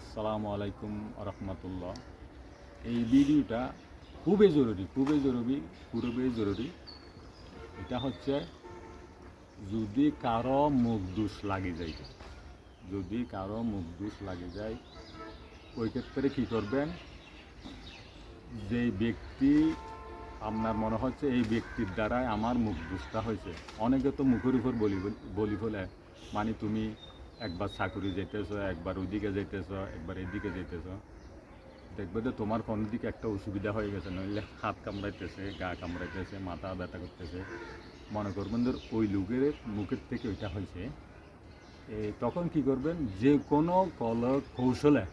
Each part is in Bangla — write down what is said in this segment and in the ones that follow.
আসসালামু আলাইকুম রহমতুল্লাহ এই ভিডিওটা খুবই জরুরি খুবই জরুরি খুবই জরুরি। এটা হচ্ছে যদি কারও মুখ দোষ লাগে যায়, যদি কারও মুখ দোষ লাগে যায়, ওই ক্ষেত্রে কী করবেন? যে ব্যক্তি আপনার মনে হচ্ছে এই ব্যক্তির দ্বারাই আমার মুখ দুষ্টা হয়েছে, অনেকে তো মুখের উপর বলি বলি ফেলে মানে তুমি একবার চাকরি যেতেছ, একবার ওইদিকে যেতেছ, একবার এদিকে যেতেছ। দেখবে যে তোমার কোনো দিকে একটা অসুবিধা হয়ে গেছে, নইলে হাত কামড়াইতেছে, গা কামড়াইতেছে, মাথা ব্যথা করতেছে। মনে করবেন ধর ওই লোকের মুখের থেকে ওইটা হয়েছে। তখন কি করবেন? যে কোনো কল কৌশলে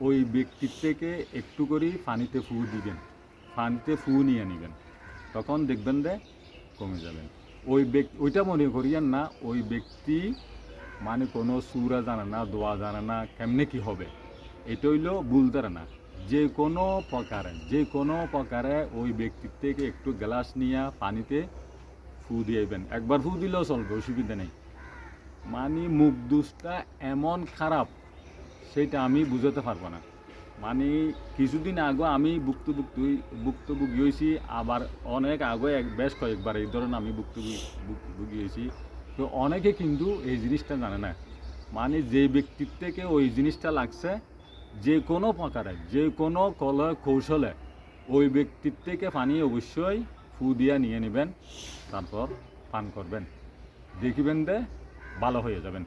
ওই ব্যক্তির থেকে একটু করেই পানিতে ফু দিবেন। পানিতে ফু নিয়ে নেবেন। তখন দেখবেন যে কমে যাবেন। ওই ব্যক্তি, ওইটা মনে করিয়েন না, ওই ব্যক্তি মানে কোনো সুরা জানে না, দোয়া জানে না, কেমনে কি হবে? এটা হইল ভুল ধারণা। যে কোনো প্রকারে, যে কোনো প্রকারে ওই ব্যক্তির থেকে একটু গ্লাস নিয়ে পানিতে ফু দিয়েবেন একবার ফু দিলেও চলবে, অসুবিধা নেই। মানে মুখ দুষটা এমন খারাপ, সেটা আমি বুঝাতে পারব না। মানে কিছুদিন আগে আমি ভুক্তভুক্তি, ভুক্তভোগী হয়েছি, আবার অনেক আগে এক, বেশ কয়েকবার এই ধরনের আমি ভুক্তভোগী ভুক্তভোগী হয়েছি। তো অনেকে কিন্তু এই জিনিসটা জানে না। মানে যে ব্যক্তির থেকে ওই জিনিসটা লাগছে, যে কোনো প্রকারে যে কোনো কল কৌশলে ওই ব্যক্তির থেকে পানি অবশ্যই ফু দিয়া নিয়ে নেবেন, তারপর পান করবেন। দেখিবেন দে, ভালো হয়ে যাবেন।